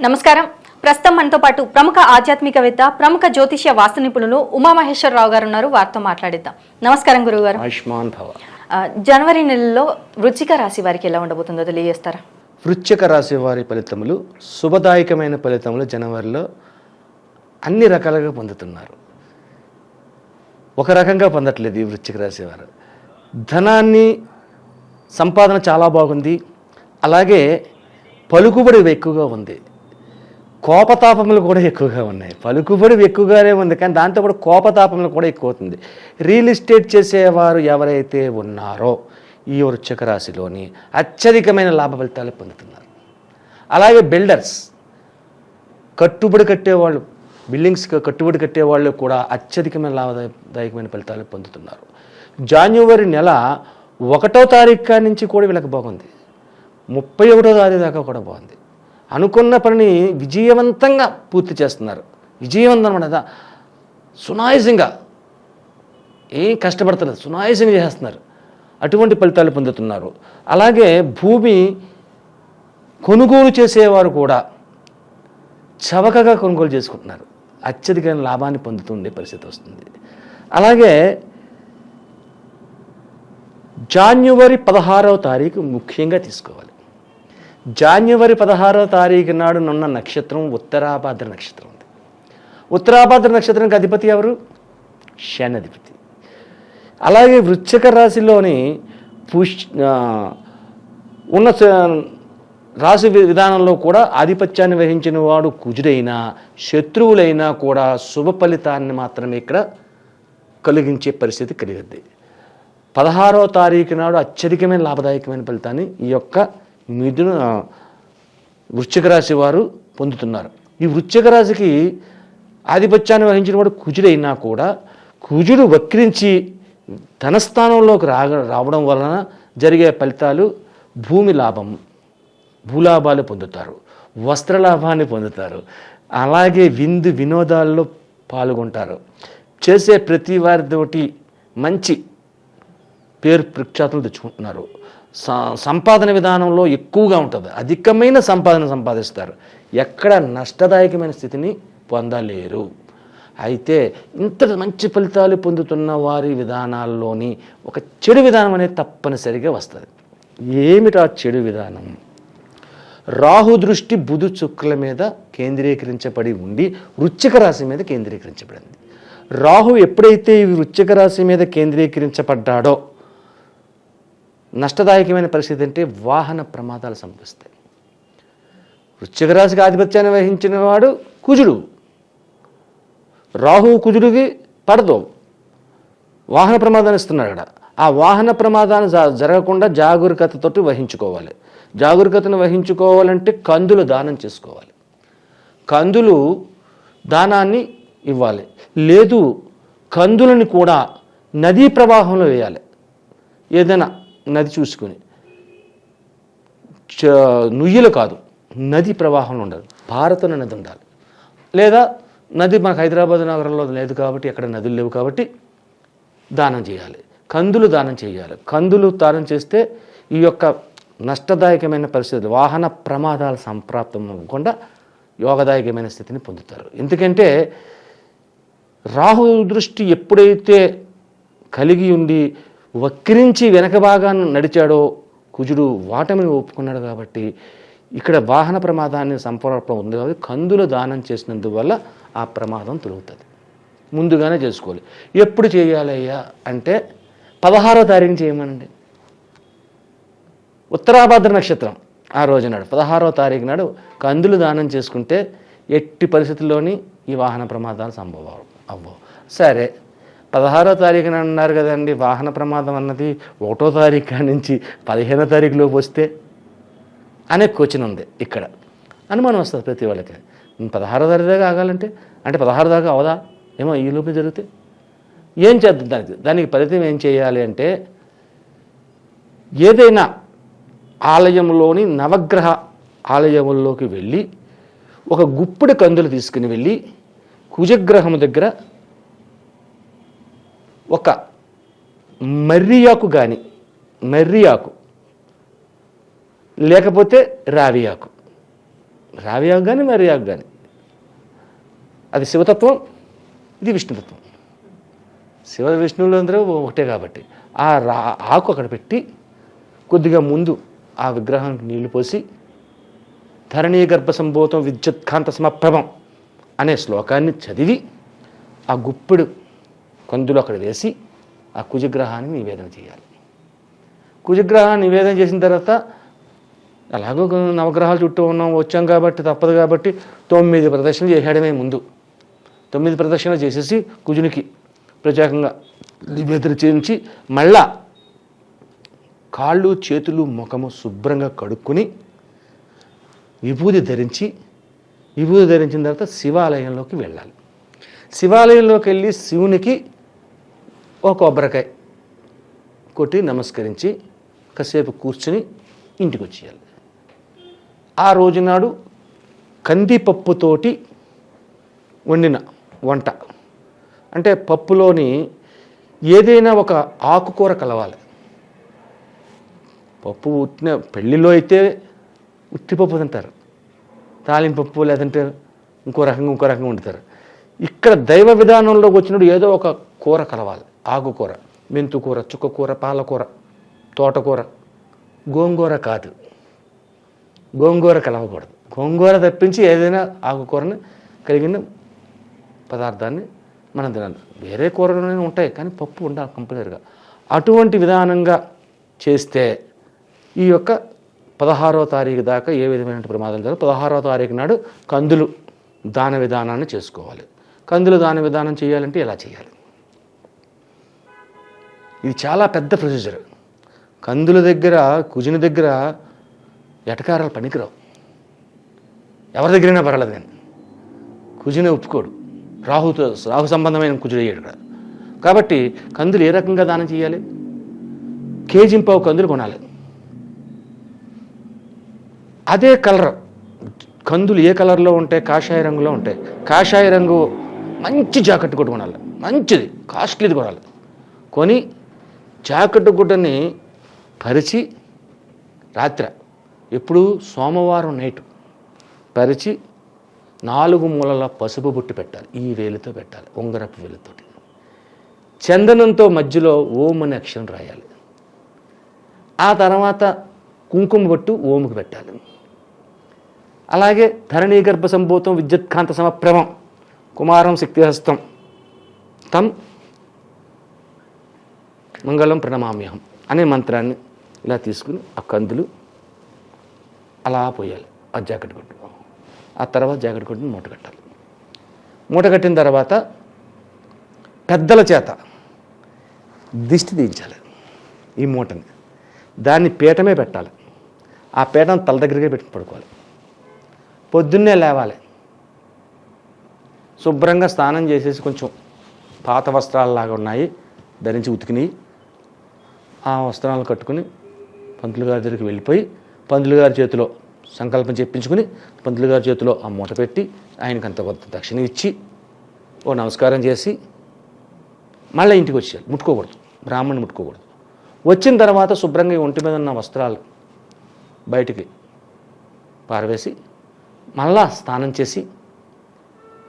నమస్కారం. ప్రస్తుతం మనతో పాటు ప్రముఖ ఆధ్యాత్మికవేత్త ప్రముఖ జ్యోతిష్య వాస్తు నిపుణులు ఉమామహేశ్వరరావు గారు ఉన్నారు. వారితో మాట్లాడిద్దాం. నమస్కారం గురువు గారు ఆయుష్మాన్ భవ. జనవరి నెలలో వృచ్చిక రాశి వారికి ఎలా ఉండబోతుందో తెలియజేస్తారా? వృశ్చిక రాశి వారి ఫలితములు శుభదాయకమైన ఫలితములు జనవరిలో అన్ని రకాలుగా పొందుతున్నారు. ఒక రకంగా పొందట్లేదు ఈ వృశ్చిక రాశి వారు. ధనాన్ని సంపాదన చాలా బాగుంది. అలాగే పలుకుబడి ఎక్కువగా ఉంది. కోపతాపములు కూడా ఎక్కువగా ఉన్నాయి. పలుకుబడి ఎక్కువగానే ఉంది కానీ దాంతో కూడా కోపతాపములు కూడా ఎక్కువ అవుతుంది రియల్ ఎస్టేట్ చేసేవారు ఎవరైతే ఉన్నారో ఈ వృశ్చిక రాశిలోని అత్యధికమైన లాభ ఫలితాలు పొందుతున్నారు. అలాగే బిల్డర్స్ కట్టుబడి కట్టేవాళ్ళు బిల్డింగ్స్ కట్టుబడి కట్టేవాళ్ళు కూడా అత్యధికమైన లాభదాయకమైన ఫలితాలు పొందుతున్నారు. జాన్యువరి నెల ఒకటో తారీఖు నుంచి కూడా వీళ్ళకి బాగుంది. ముప్పై ఒకటో తారీఖు దాకా కూడా బాగుంది. అనుకున్న పనిని విజయవంతంగా పూర్తి చేస్తున్నారు. విజయవంతం అనమాట సునాయసంగా ఏం కష్టపడతలేదు సునాయసంగా చేస్తున్నారు. అటువంటి ఫలితాలు పొందుతున్నారు. అలాగే భూమి కొనుగోలు చేసేవారు కూడా చవకగా కొనుగోలు చేసుకుంటున్నారు. అత్యధికమైన లాభాన్ని పొందుతుండే పరిస్థితి వస్తుంది. అలాగే జాన్యువరి పదహారవ తారీఖు ముఖ్యంగా తీసుకోవాలి. జాన్యువరి పదహారవ తారీఖు నాడు నున్న నక్షత్రం ఉత్తరాభాద్ర నక్షత్రం ఉంది. ఉత్తరాభాద్ర నక్షత్రానికి అధిపతి ఎవరు? శని అధిపతి అలాగే వృశ్చిక రాశిలోని పుష్ ఉన్న రాశి విధానంలో కూడా ఆధిపత్యాన్ని వహించిన వాడు కుజుడైనా శత్రువులైనా కూడా శుభ ఫలితాన్ని మాత్రమే ఇక్కడ కలిగించే పరిస్థితి కలిగింది. పదహారో తారీఖు నాడు అత్యధికమైన లాభదాయకమైన ఫలితాన్ని ఈ యొక్క మిథున వృశ్చిక రాశి వారు పొందుతున్నారు. ఈ వృశ్చిక రాశికి ఆధిపత్యాన్ని వహించిన వాడు కుజుడైనా కూడా కుజుడు వక్రించి ధనస్థానంలోకి రాగ రావడం వలన జరిగే ఫలితాలు భూమి లాభం భూలాభాలు పొందుతారు వస్త్రలాభాన్ని పొందుతారు అలాగే విందు వినోదాల్లో పాల్గొంటారు. చేసే ప్రతి వారితోటి మంచి పేరు ప్రఖ్యాతులు తెచ్చుకుంటున్నారు. సంపాదన విధానంలో ఎక్కువగా ఉంటుంది. అధికమైన సంపాదన సంపాదిస్తారు. ఎక్కడ నష్టదాయకమైన స్థితిని పొందలేరు. అయితే ఇంత మంచి ఫలితాలు పొందుతున్న వారి విధానాల్లోని ఒక చెడు విధానం అనేది తప్పనిసరిగా వస్తుంది. ఏమిటా చెడు విధానం? రాహు దృష్టి బుధు చుక్కల మీద కేంద్రీకరించబడి ఉండి వృచ్చిక రాశి మీద కేంద్రీకరించబడింది. రాహు ఎప్పుడైతే ఈ వృచ్చిక రాశి మీద కేంద్రీకరించబడ్డాడో నష్టదాయకమైన పరిస్థితి అంటే వాహన ప్రమాదాలు సంభవిస్తాయి. వృశ్చిక రాశికి ఆధిపత్యాన్ని వహించిన వాడు కుజుడు. రాహు కుజుడికి పడదు. వాహన ప్రమాదాన్ని ఇస్తున్నాడు అక్కడ. ఆ వాహన ప్రమాదాన్ని జ- జరగకుండా జాగరూకతతోటి వహించుకోవాలి. జాగరూకతను వహించుకోవాలంటే కందులు దానం చేసుకోవాలి. కందులు దానాన్ని ఇవ్వాలి. లేదు కందులని కూడా నదీ ప్రవాహంలో వేయాలి. ఏదైనా నది చూసుకుని. చ- నుయ్యలు కాదు నది ప్రవాహంలో ఉండాలి. భారతన నది ఉండాలి. లేదా నది మనకు హైదరాబాద్ నగరంలో లేదు కాబట్టి ఎక్కడ నదులు లేవు కాబట్టి దానం చేయాలి. కందులు దానం చేయాలి. కందులు దానం చేస్తే ఈ యొక్క నష్టదాయకమైన పరిస్థితులు వాహన ప్రమాదాలు సంప్రాప్తం అవ్వకుండా యోగదాయకమైన స్థితిని పొందుతారు. ఎందుకంటే రాహు దృష్టి ఎప్పుడైతే కలిగి ఉండి వక్రించి వెనక భాగాన్ని నడిచాడో కుజుడు వాటమిని ఒప్పుకున్నాడు కాబట్టి ఇక్కడ వాహన ప్రమాదాన్ని సంపర్పం ఉంది కాబట్టి కందులు దానం చేసినందువల్ల ఆ ప్రమాదం తొలుగుతుంది. ముందుగానే చేసుకోవాలి. ఎప్పుడు చేయాలయ్యా అంటే పదహారో తారీఖు చేయమనండి. ఉత్తరాభద్ర నక్షత్రం ఆ రోజు నాడు పదహారో తారీఖు నాడు కందులు దానం చేసుకుంటే ఎట్టి పరిస్థితుల్లోని ఈ వాహన ప్రమాదాలు సంభవం అవ్వవు. సరే. పదహారో తారీఖున అన్నారు కదండి వాహన ప్రమాదం అన్నది ఒకటో తారీఖు నుంచి పదిహేనో తారీఖులోపు వస్తే అనే క్వశ్చన్ ఉంది ఇక్కడ. అనుమానం వస్తుంది ప్రతి వాళ్ళకి. పదహారో తారీఖు దాకా ఆగాలంటే? అంటే పదహారు దాకా అవదా? ఏమో ఈ లోపల జరిగితే? ఏం చేద్దాం? దానికి దానికి ఫలితం ఏం చేయాలి అంటే ఏదైనా ఆలయంలోని నవగ్రహ ఆలయముల్లోకి వెళ్ళి ఒక గుప్పిడి కందులు తీసుకుని వెళ్ళి కుజగ్రహము దగ్గర ఒక మర్రియాకు కానీ మర్రియాకు లేకపోతే రావి ఆకు కానీ మర్రియాకు కానీ అది శివతత్వం ఇది విష్ణుతత్వం. శివ విష్ణువులు అందరూ ఒకటే కాబట్టి. ఆ రా ఆకు అక్కడ పెట్టి కొద్దిగా ముందు ఆ విగ్రహానికి నీళ్ళు పోసి ధరణీ గర్భ సంభూతం విద్యుత్కాంత సమప్రభం అనే శ్లోకాన్ని చదివి ఆ గుప్పెడు కందులు అక్కడ వేసి ఆ కుజగ్రహాన్ని నివేదన చేయాలి. కుజగ్రహాన్ని నివేదన చేసిన తర్వాత అలాగో నవగ్రహాలు చుట్టూ ఉన్నాం వచ్చాం కాబట్టి తప్పదు కాబట్టి తొమ్మిది ప్రదక్షిణలు చేసేయడమే ముందు. తొమ్మిది ప్రదక్షిణలు చేసేసి కుజునికి ప్రత్యేకంగా నివేదన చేయించి మళ్ళా కాళ్ళు చేతులు ముఖము శుభ్రంగా కడుక్కొని విభూది ధరించి విభూది ధరించిన తర్వాత శివాలయంలోకి వెళ్ళాలి. శివాలయంలోకి వెళ్ళి శివునికి ఒక కొబ్బరికాయ కొట్టి నమస్కరించి కాసేపు కూర్చుని ఇంటికి వచ్చేయాలి ఆ రోజునాడు కందిపప్పుతోటి వండిన వంట. అంటే పప్పులోని ఏదైనా ఒక ఆకుకూర కలవాలి. పప్పు ఉట్టిన పెళ్ళిలో అయితే ఉట్టిపప్పు తింటారు. తాలింపప్పు లేదంటే ఇంకో రకంగా ఇంకో రకంగా వండుతారు. ఇక్కడ దైవ విధానంలోకి వచ్చినప్పుడు ఏదో ఒక కూర కలవాలి. ఆకుకూర మెంతుకూర చుక్కకూర పాలకూర తోటకూర గోంగూర కాదు. గోంగూర కలవకూడదు. గోంగూర తప్పించి ఏదైనా ఆకుకూరని కలిగిన పదార్థాన్ని మనం తినాలి. వేరే కూరలు ఉంటాయి కానీ పప్పు ఉండాలి కంపల్సరిగా. అటువంటి విధానంగా చేస్తే ఈ యొక్క పదహారో తారీఖు దాకా ఏ విధమైన ప్రమాదం జరగదు. పదహారో తారీఖు నాడు కందులు దాన విధానాన్ని చేసుకోవాలి. కందులు దాన విధానం చేయాలంటే ఎలా చేయాలి? ఇది చాలా పెద్ద ప్రొసీజర్. కందుల దగ్గర కుజిన దగ్గర ఎటకారాలు పనికిరావు. ఎవరి దగ్గరైనా పర్వాలేదు కానీ కుజిన ఒప్పుకోడు. రాహుతో రాహు సంబంధమైన కుజుడు అయ్యాడు ఇక్కడ. కాబట్టి కందులు ఏ రకంగా దానం చేయాలి? కేజీ పావు కందులు కొనాలి. అదే కలర్. కందులు ఏ కలర్లో ఉంటాయి? కాషాయ రంగులో ఉంటాయి. కాషాయ రంగు మంచి జాకెట్ గుడ్డ కొనాలి మంచిది. కాస్ట్లీది కొనాలి. కొని జాకెట్ గుడ్డని పరిచి రాత్ర. ఎప్పుడు సోమవారం నైట్ పరిచి నాలుగు మూలల పసుపు బుట్టు పెట్టాలి. ఈ వేలుతో పెట్టాలి. ఉంగరపు వేలుతోటి. చందనంతో మధ్యలో ఓం అనే అక్షరం రాయాలి. ఆ తర్వాత కుంకుమ బొట్టు ఓముకు పెట్టాలి. అలాగే ధరణీ గర్భ సంభూతం విద్యుత్కాంత సమప్రమం కుమారం శక్తిహస్తం తం మంగళం ప్రణమామ్యహం అనే మంత్రాన్ని ఇలా తీసుకుని ఆ కందులు అలా పోయాలి. ఆ జాకెట్ కొట్టు. ఆ తర్వాత జాకెట్ కొట్టుని మూట కట్టాలి. మూట కట్టిన తర్వాత పెద్దల చేత దిష్టి దించాలి ఈ మూటని. దాన్ని పీఠమే పెట్టాలి. ఆ పీఠం తల దగ్గరకే పెట్టి పడుకోవాలి. పొద్దున్నే లేవాలి. శుభ్రంగా స్నానం చేసేసి కొంచెం పాత వస్త్రాలలాగా ఉన్నాయి. ధరించి ఉతికినాయి ఆ వస్త్రాలు కట్టుకుని పంతులు గారి దగ్గరికి వెళ్ళిపోయి పంతులు గారి చేతిలో సంకల్పం చెప్పించుకుని పంతులు గారి చేతిలో ఆ మూట పెట్టి ఆయనకి అంత కొంత దక్షిణ ఇచ్చి ఓ నమస్కారం చేసి మళ్ళీ ఇంటికి వచ్చేయాలి. ముట్టుకోకూడదు. బ్రాహ్మణ్ణి ముట్టుకోకూడదు. వచ్చిన తర్వాత శుభ్రంగా ఒంటి మీద ఉన్న వస్త్రాలు బయటికి పారవేసి మళ్ళా స్నానం చేసి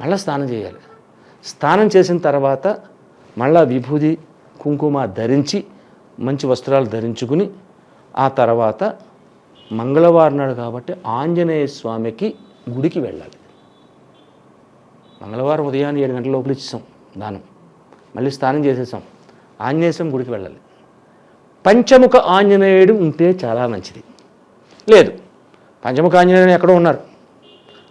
మళ్ళా స్నానం చేయాలి. స్నానం చేసిన తర్వాత మళ్ళా విభూది కుంకుమ ధరించి మంచి వస్త్రాలు ధరించుకుని ఆ తర్వాత మంగళవారం నాడు కాబట్టి ఆంజనేయ స్వామికి గుడికి వెళ్ళాలి. మంగళవారం ఉదయాన్నే ఏడు గంటల లోపల ఇచ్చేసాం దానం. మళ్ళీ స్నానం చేసేసాం. ఆంజనేయ స్వామి గుడికి వెళ్ళాలి. పంచముఖ ఆంజనేయుడు ఉంటే చాలా మంచిది. లేదు పంచముఖ ఆంజనేయుడు ఎక్కడో ఉన్నారు.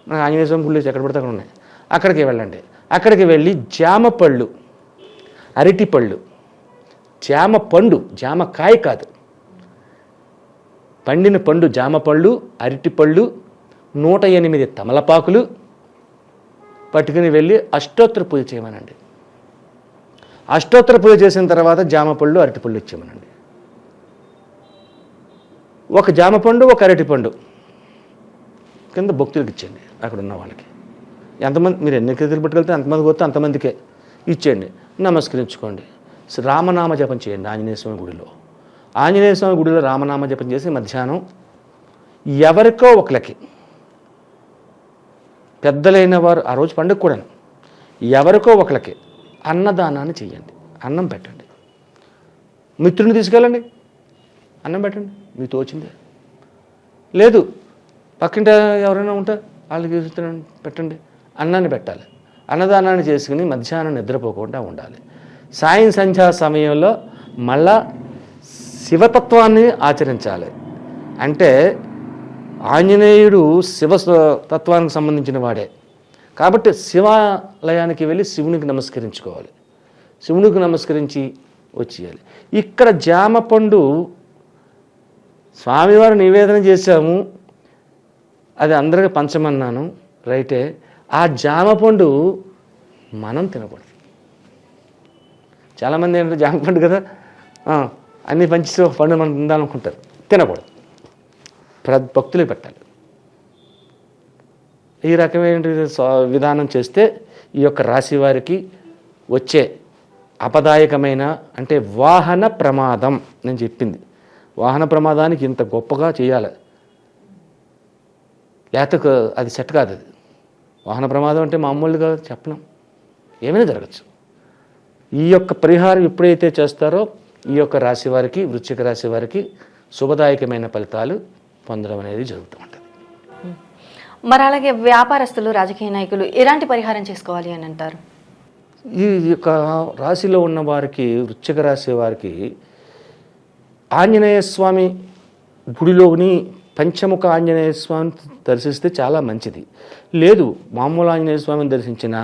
మన ఆంజనేయ స్వామి గుళ్ళు ఎక్కడ పడితే అక్కడ ఉన్నాయి. అక్కడికి వెళ్ళండి. అక్కడికి వెళ్ళి జామ పళ్ళు అరటి పళ్ళు జామ పండు జామ కాయ కాదు. పండిన పండు జామ పళ్ళు అరటిపళ్ళు నూట ఎనిమిది తమలపాకులు పట్టుకుని వెళ్ళి అష్టోత్తర పూజ చేయమనండి. అష్టోత్తర పూజ చేసిన తర్వాత జామ పళ్ళు అరటిపళ్ళు ఇచ్చేయమనండి ఒక జామ పండు ఒక అరటిపండు కింద భక్తులకు ఇచ్చేయండి అక్కడ ఉన్న వాళ్ళకి. ఎంతమంది మీరు ఎన్ని కేజీలు పట్టుకెళ్తే ఎంతమంది పోతే అంతమందికే ఇచ్చేయండి నమస్కరించుకోండి. రామనామ జపం చేయండి ఆంజనేయ స్వామి గుడిలో. ఆంజనేయ స్వామి గుడిలో రామనామ జపం చేసి మధ్యాహ్నం ఎవరికో ఒకరికి పెద్దలైన వారు ఆ రోజు పండుగ కూడాను ఎవరికో ఒకరికి అన్నదానాన్ని చేయండి అన్నం పెట్టండి. మిత్రుని తీసుకెళ్ళండి అన్నం పెట్టండి మీకు తోచిందే. లేదు పక్కింట ఎవరైనా ఉంటే వాళ్ళకి పెట్టండి అన్నాన్ని పెట్టాలి. అన్నదానాన్ని చేసుకుని మధ్యాహ్నం నిద్రపోకుండా ఉండాలి. సాయం సంధ్యా సమయంలో మళ్ళా శివతత్వాన్ని ఆచరించాలి. అంటే ఆంజనేయుడు శివ తత్వానికి సంబంధించిన వాడే. కాబట్టి శివాలయానికి వెళ్ళి శివునికి నమస్కరించుకోవాలి. శివునికి నమస్కరించి వచ్చేయాలి. ఇక్కడ జామ పండు స్వామివారు నివేదన చేశాము. అది అందరికీ పంచమన్నాను. రైటే. ఆ జామ పండు మనం తినకూడదు. చాలామంది ఏంటంటే జామ పండు కదా. అన్ని పంచి పండు మనం తిందాలనుకుంటారు తినకూడదు. ప్ర భక్తులు పెట్టాలి. ఈ రకమైన విధానం చేస్తే ఈ యొక్క రాశి వారికి వచ్చే అపదాయకమైన అంటే వాహన ప్రమాదం నేను చెప్పింది. వాహన ప్రమాదానికి ఇంత గొప్పగా చేయాలి. లేకపోతే అది సెట్ కాదు అది. వాహన ప్రమాదం అంటే మామూలుగా చెప్పలేం. ఏమైనా జరగచ్చు. ఈ యొక్క పరిహారం ఎప్పుడైతే చేస్తారో ఈ యొక్క రాశి వారికి వృశ్చిక రాశి వారికి శుభదాయకమైన ఫలితాలు పొందడం అనేది జరుగుతూ ఉంటుంది. మరి అలాగే వ్యాపారస్తులు రాజకీయ నాయకులు ఎలాంటి పరిహారం చేసుకోవాలి అని అంటారు? ఈ యొక్క రాశిలో ఉన్న వారికి వృశ్చిక రాశి వారికి ఆంజనేయ స్వామి గుడిలోని పంచముఖ ఆంజనేయ స్వామిని దర్శిస్తే చాలా మంచిది. లేదు మామూలు ఆంజనేయ స్వామిని దర్శించిన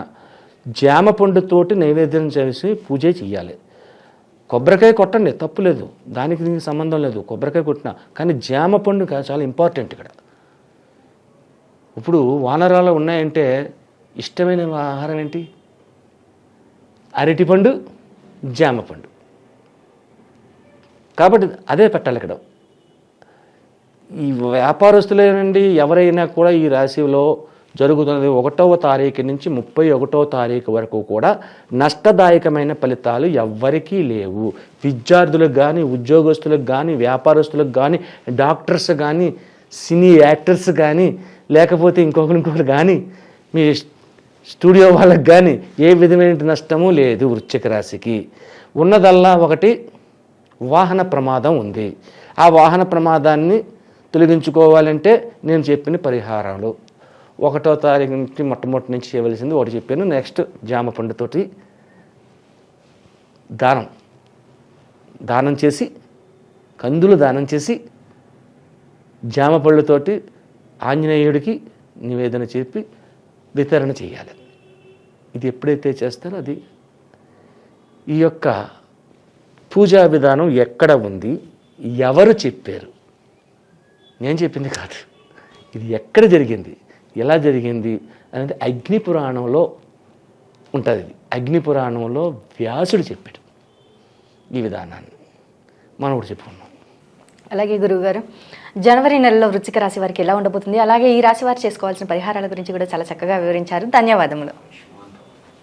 జామ పండుతోటి నైవేద్యం చేసి పూజ చేయాలి కొబ్బరికాయ కొట్టండి తప్పు లేదు. దానికి దీనికి సంబంధం లేదు. కొబ్బరికాయ కొట్టిన. కానీ జామ పండుగ చాలా ఇంపార్టెంట్ ఇక్కడ. ఇప్పుడు వానరాలు ఉన్నాయంటే ఇష్టమైన ఆహారం ఏంటి? అరటిపండు జామ పండు కాబట్టి అదే పెట్టాలి ఇక్కడ. ఈ వ్యాపారస్తులేనండి ఎవరైనా కూడా ఈ రాశిలో జరుగుతున్నది ఒకటవ తారీఖు నుంచి ముప్పై ఒకటవ తారీఖు వరకు కూడా నష్టదాయకమైన ఫలితాలు ఎవ్వరికీ లేవు. విద్యార్థులకు కానీ ఉద్యోగస్తులకు కానీ వ్యాపారస్తులకు కానీ డాక్టర్స్ కానీ సినీ యాక్టర్స్ కానీ లేకపోతే ఇంకొకరు ఇంకొకరు కానీ మీ స్టూడియో వాళ్ళకి కానీ ఏ విధమైన నష్టము లేదు వృశ్చిక రాశికి. ఉన్నదల్లా ఒకటి వాహన ప్రమాదం ఉంది. ఆ వాహన ప్రమాదాన్ని తొలగించుకోవాలంటే నేను చెప్పిన పరిహారాలు. ఒకటో తారీఖు నుంచి మొట్టమొదటి నుంచి చేయవలసింది ఒకటి చెప్పాను. నెక్స్ట్ జామ పండుతోటి దానం. దానం చేసి కందులు దానం చేసి జామ పళ్ళుతోటి ఆంజనేయుడికి నివేదన చెప్పి వితరణ చేయాలి. ఇది ఎప్పుడైతే చేస్తారో అది. ఈ యొక్క పూజా విధానం ఎక్కడ ఉంది? ఎవరు చెప్పారు? నేను చెప్పింది కాదు. ఇది ఎక్కడ జరిగింది? ఎలా జరిగింది అంటే అగ్ని పురాణంలో ఉంటుంది. ఇది అగ్ని పురాణంలో వ్యాసుడు చెప్పాడు ఈ విధానాన్ని. మనం కూడా చెప్పుకున్నాం అలాగే గురువుగారు జనవరి నెలలో వృశ్చిక రాశి వారికి ఎలా ఉండబోతుంది? అలాగే ఈ రాశి వారు చేసుకోవాల్సిన పరిహారాల గురించి కూడా చాలా చక్కగా వివరించారు. ధన్యవాదములు.